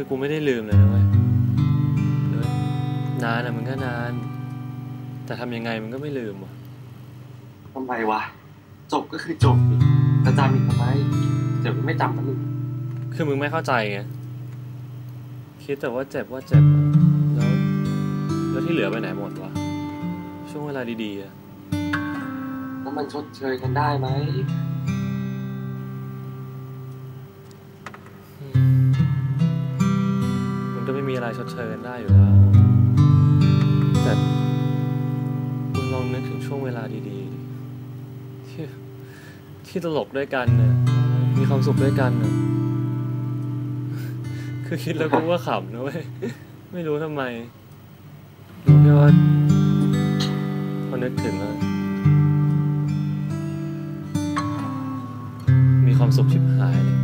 คือกูไม่ได้ลืมเลยนะเว้ยเออนานอะมันก็นาน แต่ทำยังไงมันก็ไม่ลืมว่ะทำไมวะ จบก็คือจบดิจะจำอีกทำไมเดี๋ยวไม่จำนะมึงคือมึงไม่เข้าใจไง คิดแต่ว่าเจ็บว่าเจ็บอะแล้ว แล้วที่เหลือไปไหนหมดวะ ช่วงเวลาดีๆอะแล้วมันชดเชยกันได้ไหม อะไรชดเชยกันได้อยู่แล้ว แต่มึงลองนึกถึงช่วงเวลาดีๆ ที่ที่ตลกด้วยกันเนี่ยมีความสุขด้วยกันน่ะคือคิดแล้วกูว่าขำนะเว้ยไม่รู้ทำไมรู้แค่ว่าพอนึกถึงแล้วมีความสุขชิบหายเลย